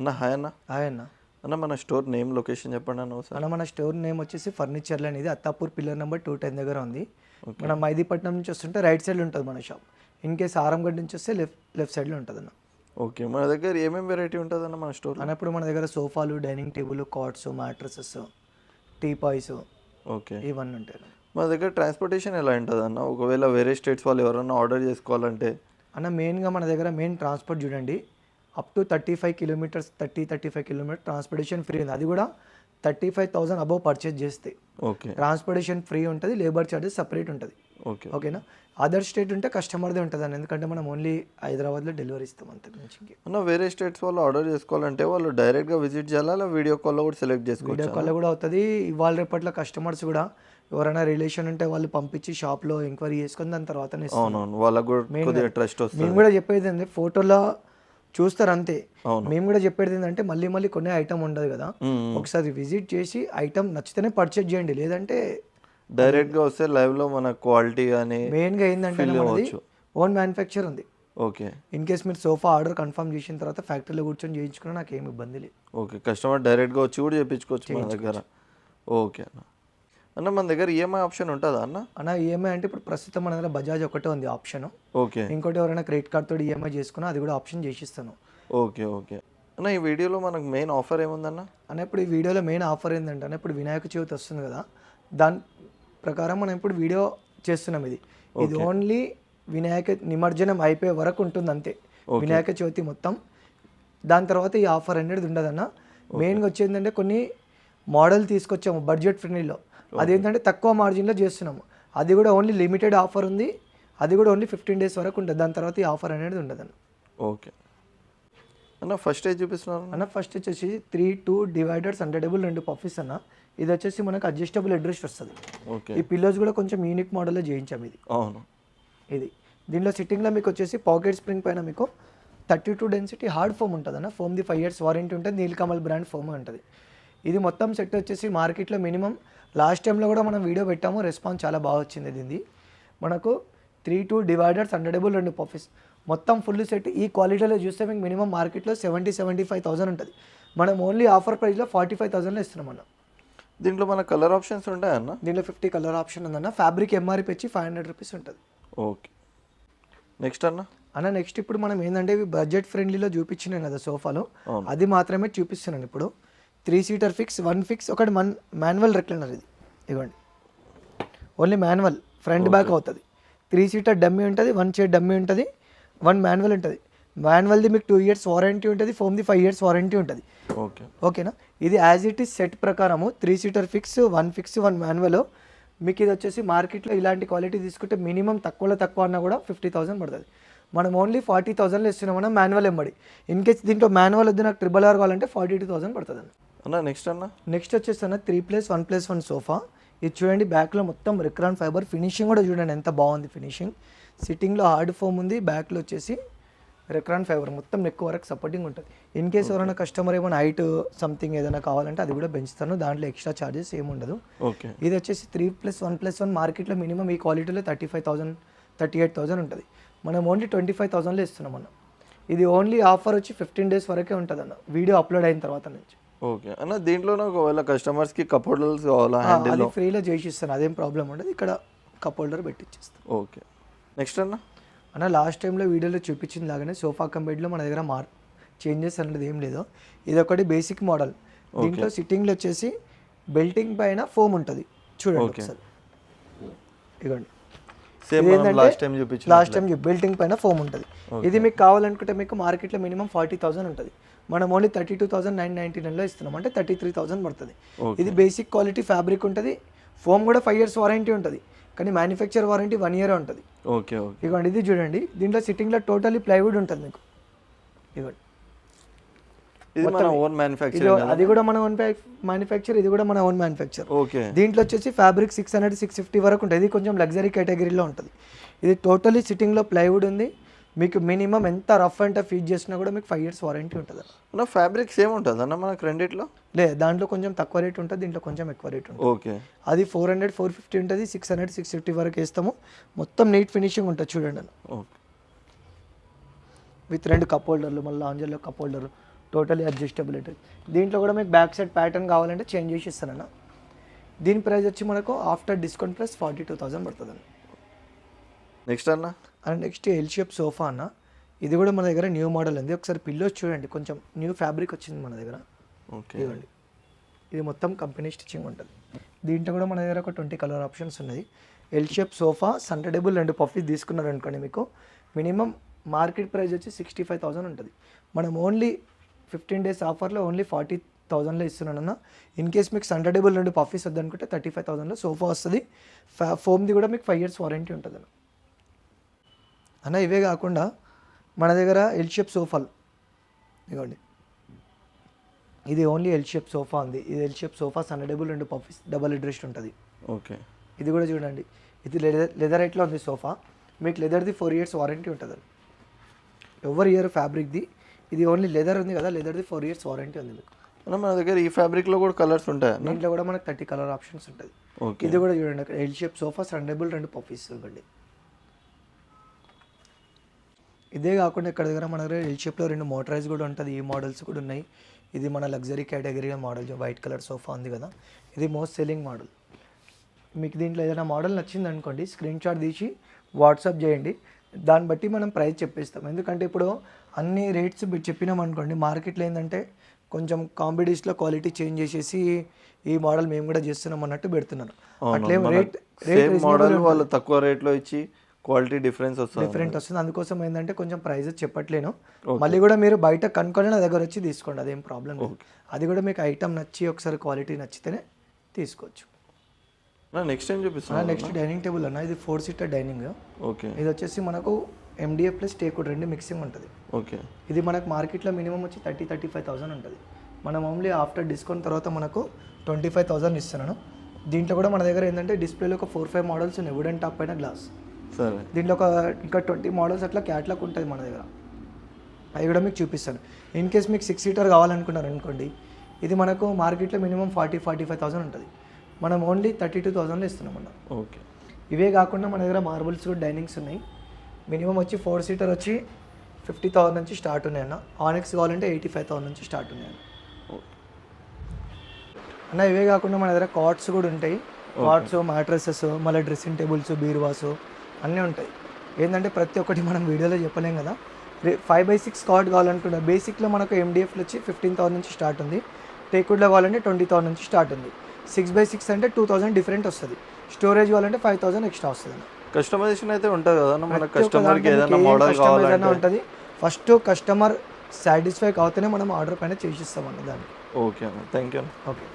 అన్న హాయ్ అన్న. హాయ్ అన్న. అన్న మన స్టోర్ నేమ్ లొకేషన్ చెప్పండి అన్న అన్న మన స్టోర్ నేమ్ వచ్చేసి ఫర్నిచర్లు అనేది Attapur pillar number two ten దగ్గర ఉంది. మన మైదీపట్నం నుంచి వస్తుంటే రైట్ సైడ్లో ఉంటుంది మన షాప్. ఇన్ కేస్ ఆరంగడ్ నుంచి వస్తే లెఫ్ట్ లెఫ్ట్ సైడ్లో ఉంటుంది అన్న. ఓకే మన దగ్గర ఏమేమి వెరైటీ ఉంటుంది అన్న మన స్టోర్ అన్నప్పుడు మన దగ్గర సోఫాలు dining table cots mattresses teapoys okay. ఇవన్నీ ఉంటాయి. మన దగ్గర ట్రాన్స్పోర్టేషన్ ఎలా ఉంటుంది అన్న? ఒకవేళ వేరే స్టేట్స్ వాళ్ళు ఎవరైనా ఆర్డర్ చేసుకోవాలంటే? అన్న మెయిన్గా మన దగ్గర మెయిన్ ట్రాన్స్పోర్ట్ చూడండి. Up to thirty five kilometers thirty thirty five kilometer transportation free ఉంది. అది కూడా thirty five thousand above purchase చేస్తే. ఓకే ట్రాన్స్పోర్టేషన్ ఫ్రీ ఉంటుంది లేబర్ ఛార్జెస్ సపరేట్ ఉంటుంది. ఓకే ఓకేనా అదర్ స్టేట్ ఉంటే కస్టమర్దే ఉంటుంది అని ఎందుకంటే మనం ఓన్లీ హైదరాబాద్లో డెలివరీ ఇస్తాం అంతకు మించి ఇంకేం. అన్న వేరే స్టేట్స్ వాళ్ళు ఆర్డర్ చేసుకోవాలంటే వాళ్ళు డైరెక్ట్గా విజిట్ చేయాలా వీడియో కాల్లో కూడా సెలెక్ట్ చేసుకోవచ్చు? వీడియో కాల్ కూడా అవుతుంది. ఇవాళ రేపట్లో కస్టమర్స్ కూడా ఎవరైనా రిలేషన్ ఉంటే వాళ్ళు పంపించి షాప్లో ఎంక్వైరీ చేసుకొని దాని. అవునవును వాళ్ళకు కూడా ట్రస్ట్ వస్తుంది మేము కూడా చెప్పేది ఏంటంటే ఫోటోలో చూస్తారు అంతే. మేము కూడా చెప్పేది ఏంటంటే మళ్ళీ మళ్ళీ కొనే ఐటమ్ ఉండదు కదా. ఒకసారి విజిట్ చేసి ఐటమ్ నచ్చితేనే పర్చేజ్ చేయండి. లేదంటే డైరెక్ట్గా వస్తే లైవ్లో మన క్వాలిటీ కానీ ఏంటంటే Feel మనది అవ్వచ్చు. ఓన్ మ్యానుఫ్యాక్చర్ ఉంది. ఓకే. ఇన్ కేస్ మీరు సోఫా ఆర్డర్ కన్ఫర్మ్ చేసిన తర్వాత ఫ్యాక్టరీలో కూర్చొని చేయించుకున్నా నాకు ఏమి ఇబ్బంది లేదు. ఓకే కస్టమర్ డైరెక్ట్గా వచ్చి కూడా చేయించుకోవచ్చు మన దగ్గర. ఓకే అన్న. అన్న మన దగ్గర ఈఎంఐ ఆప్షన్ ఉంటుందా అన్న? అన్న ఈఎంఐ అంటే ఇప్పుడు ప్రస్తుతం మన దగ్గర బజాజ్ ఒకటే ఉంది ఆప్షన్ ఓకే. ఇంకోటి ఎవరైనా క్రెడిట్ కార్డ్ తోటి ఈఎంఐ చేసుకున్నా అది కూడా ఆప్షన్ చేసిస్తాను. Okay okay. అన్న ఈ వీడియోలో మనకు మెయిన్ ఆఫర్ ఏముందన్న? అన్న ఇప్పుడు ఈ వీడియోలో మెయిన్ ఆఫర్ ఏంటంటే అన్న ఇప్పుడు వినాయక చవితి వస్తుంది కదా దాని ప్రకారం మనం ఇప్పుడు వీడియో చేస్తున్నాం ఇది. ఇది ఓన్లీ వినాయక నిమజ్జనం అయిపోయే వరకు ఉంటుంది అంతే. వినాయక చవితి మొత్తం. దాని తర్వాత ఈ ఆఫర్ అనేది ఉండదన్న మెయిన్గా వచ్చేందంటే కొన్ని మోడల్ తీసుకొచ్చాము బడ్జెట్ ఫ్రెండ్లీలో అదేంటంటే తక్కువ మార్జిన్లో చేస్తున్నాము. అది కూడా ఓన్లీ లిమిటెడ్ ఆఫర్ ఉంది. అది కూడా ఓన్లీ ఫిఫ్టీన్ డేస్ వరకు ఉంటుంది. దాని తర్వాత ఈ ఆఫర్ అనేది ఉండదన్న ఓకే అన్న ఫస్ట్ ఏజ్ చూపిస్తున్నారు? అన్న ఫస్ట్ వచ్చేసి త్రీ టూ డివైడర్స్ హండ్రెడబుల్ రెండు పఫీస్ అన్న. ఇది వచ్చేసి మనకు అడ్జస్టబుల్ అడ్రస్ వస్తుంది. ఓకే ఈ పిల్లోస్ కూడా కొంచెం యూనిక్ మోడల్లో చేయించాం ఇది. అవును. ఇది. దీనిలో సిట్టింగ్లో మీకు వచ్చేసి పాకెట్ స్ప్రింగ్ పైన మీకు thirty two density hard foam ఉంటుంది అన్న. ఫోమ్ది ఫైవ్ ఇయర్స్ వారంటీ ఉంటుంది. నీలకమల్ బ్రాండ్ ఫోమ్ ఉంటుంది. ఇది మొత్తం సెట్ వచ్చేసి మార్కెట్లో మినిమం లాస్ట్ టైంలో కూడా మనం వీడియో పెట్టాము రెస్పాన్స్ చాలా బాగా వచ్చింది దీనిది. మనకు త్రీ టూ డివైడర్స్ హండ్రెడబుల్ రెండు పఫీస్ మొత్తం ఫుల్ సెట్ ఈ క్వాలిటీలో చూస్తే మీకు మినిమం మార్కెట్లో సెవెంటీ సెవెంటీ ఫైవ్ థౌసండ్ ఉంటుంది. మనం ఓన్లీ ఆఫర్ ప్రైస్లో ఫార్టీ ఫైవ్ థౌసండ్లో ఇస్తున్నాం అన్న దీంట్లో మన కలర్ ఆప్షన్స్ ఉంటాయన్న దీంట్లో ఫిఫ్టీ కలర్ ఆప్షన్ ఉందన్న. ఫ్యాబ్రిక్ ఎంఆర్పి వచ్చి ఫైవ్ హండ్రెడ్ రూపీస్ ఉంటుంది. ఓకే. నెక్స్ట్ అన్న? అన్న నెక్స్ట్ ఇప్పుడు మనం ఏంటంటే ఇవి బడ్జెట్ ఫ్రెండ్లీలో చూపించినాం కదా సోఫాలో. అది మాత్రమే చూపిస్తున్నాను ఇప్పుడు. Three seater fix one fix ఒకటి మన్ మాన్యువల్ రెక్లైనర్ ఇది. ఇవ్వండి ఓన్లీ మాన్యువల్ ఫ్రంట్ బ్యాక్ అవుతుంది. త్రీ సీటర్ డమ్మీ ఉంటుంది వన్ చైర్ డమ్మీ ఉంటుంది వన్ మాన్యువల్ ఉంటుంది. మాన్యువల్ది మీకు టూ ఇయర్స్ వారంటీ ఉంటుంది ఫోమ్ది ఫైవ్ ఇయర్స్ వారంటీ ఉంటుంది. ఓకే ఓకేనా ఇది యాజ్ ఇట్ ఈస్ సెట్ ప్రకారము three seater fix one fix one manual మీకు ఇది వచ్చేసి మార్కెట్లో ఇలాంటి క్వాలిటీ తీసుకుంటే మినిమం తక్కువలో తక్కువ అన్నా కూడా ఫిఫ్టీ థౌసండ్ పడుతుంది. మనం ఓన్లీ ఫార్టీ థౌసండ్లో ఇస్తున్నాం మనం మాన్యువల్ ఎంబడి ఇన్ కేస్ దీంట్లో మాన్యువల్ వద్దు నాకు ట్రిపుల్ ఆర్ కావాలంటే ఫార్టీ టూ థౌసండ్ పడుతుంది అన్న నెక్స్ట్ అన్న? నెక్స్ట్ వచ్చేసి అన్న three plus one plus one sofa ఇది చూడండి బ్యాక్లో మొత్తం రిక్రాన్ ఫైబర్ ఫినిషింగ్ కూడా చూడండి ఎంత బాగుంది ఫినిషింగ్ సిట్టింగ్లో హార్డ్ ఫోమ్ ఉంది బ్యాక్లో వచ్చేసి రెక్రాన్ ఫైబర్ మొత్తం నెక్ వరకు సపోర్టింగ్ ఉంటుంది. ఇన్ కేస్ ఎవరైనా కస్టమర్ ఏమైనా హైట్ సంథింగ్ ఏదైనా కావాలంటే అది కూడా పెంచుతాను. దాంట్లో ఎక్స్ట్రా ఛార్జెస్ ఏమి ఉండదు. ఓకే ఇది వచ్చేసి three plus one plus one మార్కెట్లో మినిమం ఈ క్వాలిటీలో thirty five thousand thirty eight thousand ఉంటుంది. మనం ఓన్లీ ట్వంటీ ఫైవ్ థౌసండ్లో ఇస్తున్నాం అన్న. ఇది ఓన్లీ ఆఫర్ వచ్చి ఫిఫ్టీన్ డేస్ వరకే ఉంటుంది అన్న వీడియో అప్లోడ్ అయిన తర్వాత నుంచి. ఓకే. అన్న దీంట్లోనే ఒకవేళ కస్టమర్స్కి కప్ హోల్డర్స్ కావాలా హ్యాండిల్ అది ఫ్రీలో చేసి ఇస్తాను అదేం ప్రాబ్లం ఉండదు. ఇక్కడ కప్ హోల్డర్ పెట్టిచ్చేస్తాను. ఓకే. నెక్స్ట్ అన్న? అన్న లాస్ట్ టైంలో వీడియోలో చూపించిన లాగానే సోఫా కమ్ బెడ్లో మన దగ్గర మార్ చేంజెస్ అనేది ఏం లేదు. ఇది ఒకటి బేసిక్ మోడల్ దీంట్లో సిట్టింగ్లో వచ్చేసి బెల్టింగ్ పైన ఫోమ్ ఉంటుంది. చూడండి ఒకసారి. ఇదిగోండి last time last time building పైన ఫోమ్ ఉంటుంది. ఇది మీకు కావాలనుకుంటే మీకు మార్కెట్లో మినిమం ఫార్టీ థౌసండ్ ఉంటుంది. మనం only thirty two thousand nine ninety నైన్లో ఇస్తున్నాం. అంటే థర్టీ త్రీ థౌసండ్ పడుతుంది ఇది బేసిక్ క్వాలిటీ ఫ్యాబ్రిక్ ఉంటుంది. ఫోమ్ కూడా ఫైవ్ ఇయర్స్ వారంటీ ఉంటుంది. కానీ మ్యానుఫ్యాక్చర్ వారంటీ వన్ ఇయర్ ఉంటుంది. ఓకే ఓకే ఇదిగోండి ఇది చూడండి. దీంట్లో సిట్టింగ్లో టోటలీ ప్లైవుడ్ ఉంటుంది మీకు. మ్యానుఫ్యాక్చరింగ్ అది కూడా మన ఓన్ మ్యానుఫ్యాక్చర్ ఇది కూడా మన ఓన్ మ్యానుఫ్యాక్చర్ ఓకే దీంట్లో వచ్చేసి fabric six hundred six fifty వరకు ఉంటుంది. ఇది కొంచెం లగ్జరీ కేటగిరీలో ఉంటుంది. ఇది టోటలీ సిట్టింగ్లో ప్లైవుడ్ ఉంది. మీకు మినిమం ఎంత రఫ్ అండ్ టఫ్ యూజ్ చేసినా కూడా మీకు ఫైవ్ ఇయర్స్ వారంటీ ఉంటుంది. అన్న ఫ్యాబ్రిక్ సేమ్ ఉంటుంది అన్న మనకు రెండిట్లో? లే దాంట్లో కొంచెం తక్కువ రేట్ ఉంటుంది దీంట్లో కొంచెం ఎక్కువ రేట్ ఉంటుంది. ఓకే. అది ఫోర్ హండ్రెడ్ ఫోర్ ఫిఫ్టీ ఉంటుంది సిక్స్ హండ్రెడ్ సిక్స్ ఫిఫ్టీ వరకు వేస్తాము. మొత్తం నీట్ ఫినిషింగ్ ఉంటుంది చూడండి అన్న. ఓకే. విత్ రెండు కప్ హోల్డర్లు మళ్ళీ ఆంజల్లో కప్ హోల్డర్ టోటలీ అడ్జస్టబుల్ ఉంటుంది. దీంట్లో కూడా మీకు బ్యాక్ సైడ్ ప్యాటర్న్ కావాలంటే చేంజ్ చేసి ఇస్తానన్న దీని ప్రైస్ వచ్చి మనకు after discount plus forty two thousand పడుతుంది అన్న. నెక్స్ట్ అన్న? And next L shape sofa అన్న. ఇది కూడా మన దగ్గర న్యూ మోడల్ ఉంది. ఒకసారి పిల్లోస్ చూడండి. కొంచెం న్యూ ఫ్యాబ్రిక్ వచ్చింది మన దగ్గర. ఓకే. ఇదిగోండి. ఇది మొత్తం కంపెనీ స్టిచ్చింగ్ ఉంటుంది. దీంట్లో కూడా మన దగ్గర ఒక ట్వంటీ కలర్ ఆప్షన్స్ ఉన్నాయి. L shape sofa centre table రెండు పఫీస్ తీసుకున్నారు అనుకోండి మీకు మినిమం మార్కెట్ ప్రైస్ వచ్చి సిక్స్టీ ఫైవ్ థౌసండ్ ఉంటుంది. మనం ఓన్లీ ఫిఫ్టీన్ డేస్ ఆఫర్లో ఓన్లీ ఫార్టీ థౌసండ్లో ఇస్తున్నానన్న ఇన్ కేస్ మీకు సంటడేబుల్ రెండు పఫీస్ వద్దనుకుంటే థర్టీ ఫైవ్ థౌసండ్లో సోఫా వస్తుంది. ఫోమ్ది కూడా మీకు ఫైవ్ ఇయర్స్ వారంటీ ఉంటుంది అన్న అన్న ఇవే కాకుండా మన దగ్గర ఎల్ షేప్ సోఫాలు ఇదిగోండి. ఇది ఓన్లీ ఎల్ షేప్ సోఫా ఉంది. ఇది ఎల్ షేప్ సోఫా సన్నడబుల్ రెండు పఫీస్ డబల్ అడ్రెస్ట్ ఉంటుంది. ఓకే. ఇది కూడా చూడండి. ఇది లెదర్ లెదర్ ఎట్లా ఉంది సోఫా మీకు లెదర్ది ఫోర్ ఇయర్స్ వారంటీ ఉంటుంది ఎవరి ఇయర్ ఫ్యాబ్రిక్ది ఇది ఓన్లీ లెదర్ ఉంది కదా లెదర్ది ఫోర్ ఇయర్స్ వారంటీ ఉంది మీకు. మన దగ్గర ఈ ఫ్యాబ్రిక్లో కూడా కలర్స్ ఉంటాయా దీంట్లో కూడా మనకు థర్టీ కలర్ ఆప్షన్స్ ఉంటుంది. ఓకే. ఇది కూడా చూడండి అక్కడ ఎల్ షేప్ సోఫా సన్నడబుల్ రెండు పఫీస్ ఇవ్వండి ఇదే కాకుండా ఇక్కడ దగ్గర మన దగ్గర ఎల్ షేప్లో రెండు మోటరైజ్ కూడా ఉంటుంది. ఈ మోడల్స్ కూడా ఉన్నాయి. ఇది మన luxury category model white colour sofa ఉంది కదా. ఇది మోస్ట్ సెల్లింగ్ మోడల్ మీకు దీంట్లో ఏదైనా మోడల్ నచ్చింది అనుకోండి స్క్రీన్ షాట్ తీసి వాట్సాప్ చేయండి. దాన్ని బట్టి మనం ప్రైస్ చెప్పేస్తాం. ఎందుకంటే ఇప్పుడు అన్ని రేట్స్ చెప్పినాం అనుకోండి మార్కెట్లో ఏంటంటే కొంచెం కాంపిటీస్లో క్వాలిటీ చేంజ్ చేసేసి ఈ మోడల్ మేము కూడా చేస్తున్నాం అన్నట్టు పెడుతున్నారు. అట్లేం రేట్ సేమ్ మోడల్ వాళ్ళు తక్కువ రేట్లో ఇచ్చి క్వాలిటీ డిఫరెన్స్ వస్తుంది. డిఫరెంట్ వస్తుంది. అందుకోసం ఏంటంటే కొంచెం ప్రైజెస్ చెప్పట్లేను. మళ్ళీ కూడా మీరు బయట కనుక్కొని నా దగ్గర వచ్చి తీసుకోండి. అదేం ప్రాబ్లం లేదు. అది కూడా మీకు ఐటమ్ నచ్చి ఒకసారి క్వాలిటీ నచ్చితేనే తీసుకోవచ్చు. నెక్స్ట్ ఏం చూపిస్తున్నా నెక్స్ట్ డైనింగ్ టేబుల్ అన్న ఇది ఫోర్ సీటర్ డైనింగ్ ఓకే ఇది వచ్చేసి మనకు ఎండిఎఫ్ ప్లస్ టేకుడ్ రెండు మిక్సింగ్ ఉంటుంది. ఓకే ఇది మనకు మార్కెట్లో మినిమం వచ్చి థర్టీ థర్టీ ఫైవ్ థౌసండ్ ఉంటుంది. మనం ఓన్లీ ఆఫ్టర్ డిస్కౌంట్ తర్వాత మనకు ట్వంటీ ఫైవ్ థౌసండ్ ఇస్తున్నాను. దీంట్లో కూడా మన దగ్గర ఏంటంటే డిస్ప్లేలో ఒక ఫోర్ ఫైవ్ మోడల్స్ ఉన్నాయి. వుడెన్ టాప్ పైన గ్లాస్ సరే. దీంట్లో ఒక ఇంకా ట్వంటీ మోడల్స్ అట్లా క్యాట్లాగ్ ఉంటుంది మన దగ్గర. అవి కూడా మీకు చూపిస్తాను. ఇన్ కేస్ మీకు సిక్స్ సీటర్ కావాలనుకున్నారు అనుకోండి ఇది మనకు మార్కెట్లో minimum forty forty five thousand ఉంటుంది. మనం ఓన్లీ థర్టీ టూ థౌసండ్లో ఇస్తున్నాం అన్న. ఓకే. ఇవే కాకుండా మన దగ్గర మార్బుల్స్ డైనింగ్స్ ఉన్నాయి. మినిమం వచ్చి ఫోర్ సీటర్ వచ్చి ఫిఫ్టీ థౌసండ్ నుంచి స్టార్ట్ ఉన్నాయన్న ఆనెక్స్ కావాలంటే ఎయిటీ ఫైవ్ థౌసండ్ నుంచి స్టార్ట్ ఉన్నాయన్న అన్న. ఇవే కాకుండా మన దగ్గర కార్డ్స్ కూడా ఉంటాయి. కార్డ్స్ మ్యాట్రసెస్ మళ్ళీ డ్రెస్సింగ్ టేబుల్స్ బీరువాస్ అన్నీ ఉంటాయి. ఏంటంటే ప్రతి ఒక్కటి మనం వీడియోలో చెప్పలేం కదా. ఫైవ్ బై సిక్స్ కార్డ్ కావాలనుకుంటే బేసిక్లో మనకు ఎండిఎఫ్లో వచ్చి ఫిఫ్టీన్ థౌసండ్ నుంచి స్టార్ట్ ఉంది. టేక్వుడ్లో కావాలంటే ట్వంటీ థౌసండ్ నుంచి స్టార్ట్ ఉంది. సిక్స్ బై సిక్స్ అంటే టూ థౌసండ్ డిఫరెంట్ వస్తుంది. స్టోరేజ్ కావాలంటే ఫైవ్ థౌసండ్ ఎక్స్ట్రా వస్తుంది కస్టమైజేషన్ అయితే ఉంటుంది కదా మన కస్టమర్కి ఏదైనా మోడల్ కావాలంటే. ఉంటుంది. ఫస్ట్ కస్టమర్ సాటిస్ఫై కావతేనే మనం ఆర్డర్ పైన చేసిస్తాం అన్న దాన్ని. ఓకే అన్న థ్యాంక్ యూ ఓకే